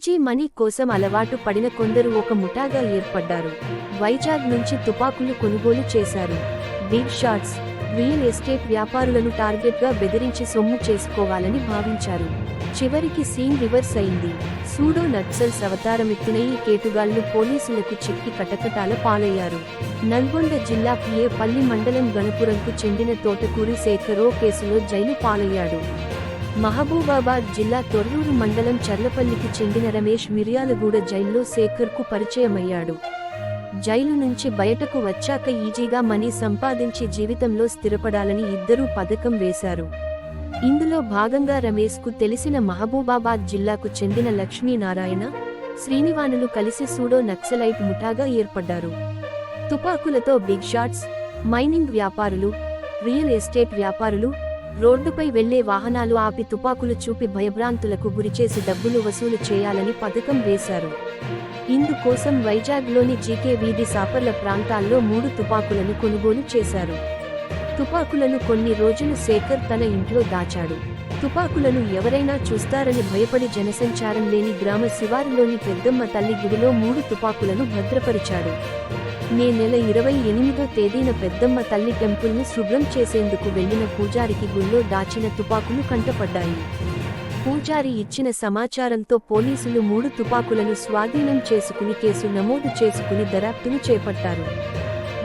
Easy money కోసం అలవాటు పడిన కొందరు ఒక ముఠాగా ఏర్పడ్డారు. వైజాగ్ నుంచి తుపాకులు కొనుగోలు చేశారు. బిగ్ షాట్స్ రియల్ ఎస్టేట్ వ్యాపారులను టార్గెట్గా బెదిరించి సొమ్ము చేసుకోవాలని భావించారు. చివరికి సీన్ రివర్స్ అయింది. సూడో నక్సల్స్ అవతారమెత్తిన ఈ కేటుగాళ్ళు పోలీసులకు చిక్కి కటకటాల పాలయ్యారు. నల్గొండ జిల్లా పిఏ పల్లి మండలం గణపురంకు చెందిన తోటకూరి శేఖరో కేసులో జైలు పాలయ్యాడు. మహబూబాబాద్ జిల్లా తొర్రూరు మండలం చర్లపల్లికి చెందిన రమేష్ మిర్యాలగూడ జైల్లో శేఖర్కు పరిచయమయ్యాడు. జైలు నుంచి బయటకు వచ్చాక ఈజీగా మనీ సంపాదించి జీవితంలో స్థిరపడాలని ఇద్దరూ పథకం వేశారు. ఇందులో భాగంగా రమేష్కు తెలిసిన మహబూబాబాద్ జిల్లాకు చెందిన లక్ష్మీనారాయణ శ్రీనివానులు కలిసి సూడో నక్సలైట్ ముఠాగా ఏర్పడ్డారు. తుపాకులతో బిగ్ షాట్స్ మైనింగ్ వ్యాపారులు రియల్ ఎస్టేట్ వ్యాపారులు రోడ్డుపై వెళ్ళే వాహనాలు ఆపి తుపాకులు చూపి భయభ్రాంతులకు గురిచేసి డబ్బులు వసూలు చేయాలని పథకం వేశారు. ఇందుకోసం వైజాగ్లోని జీకే వీధి సాపర్ల ప్రాంతాల్లో మూడు తుపాకులను కొనుగోలు చేశారు. తుపాకులను కొన్ని రోజులు శేఖర్ తన ఇంట్లో దాచాడు. తుపాకులను ఎవరైనా చూస్తారని భయపడి జనసంచారం లేని గ్రామ శివారులోని పెద్దమ్మ తల్లి గుడిలో మూడు తుపాకులను భద్రపరిచాడు. మే నెల ఇరవై ఎనిమిదో తేదీన పెద్దమ్మ తల్లి టెంపుల్ను శుభ్రం చేసేందుకు వెళ్ళిన పూజారికి గుళ్ళో దాచిన తుపాకులు కంటపడ్డాయి. పూజారి ఇచ్చిన సమాచారంతో పోలీసులు మూడు తుపాకులను స్వాధీనం చేసుకుని కేసు నమోదు చేసుకుని దర్యాప్తును చేపట్టారు.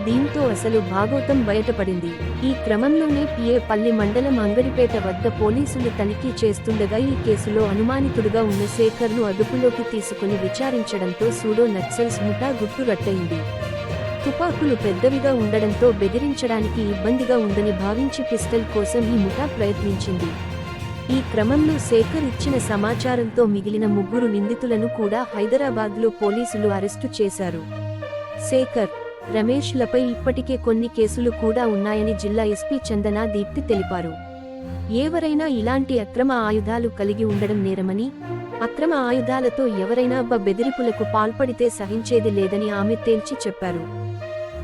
దీంతో అసలు భాగోతం బయటపడింది. ఈ క్రమంలోనే పిఏ పల్లి మండలం అంగడిపేట వద్ద పోలీసులు తనిఖీ చేస్తుండగా ఈ కేసులో అనుమానితుడుగా ఉన్న శేఖర్ను అదుపులోకి తీసుకుని విచారించడంతో సూడో నక్సల్స్ ముఠా గుట్టురట్టయింది. తుపాకులు పెద్దవిగా ఉండడంతో బెదిరించడానికి ఇబ్బందిగా ఉందని భావించి పిస్టల్ కోసం ఈ ముఠా ప్రయత్నించింది. ఈ క్రమంలో శేఖర్ ఇచ్చిన సమాచారంతో మిగిలిన ముగ్గురు నిందితులను కూడా హైదరాబాద్లో పోలీసులు అరెస్టు చేశారు. శేఖర్ రమేష్లపై ఇప్పటికే కొన్ని కేసులు కూడా ఉన్నాయని జిల్లా ఎస్పీ చందనా దీప్తి తెలిపారు. ఎవరైనా ఇలాంటి అక్రమ ఆయుధాలు కలిగి ఉండడం నేరమని అక్రమ ఆయుధాలతో ఎవరైనా బెదిరింపులకు పాల్పడితే సహించేది లేదని ఆమె తేల్చి చెప్పారు.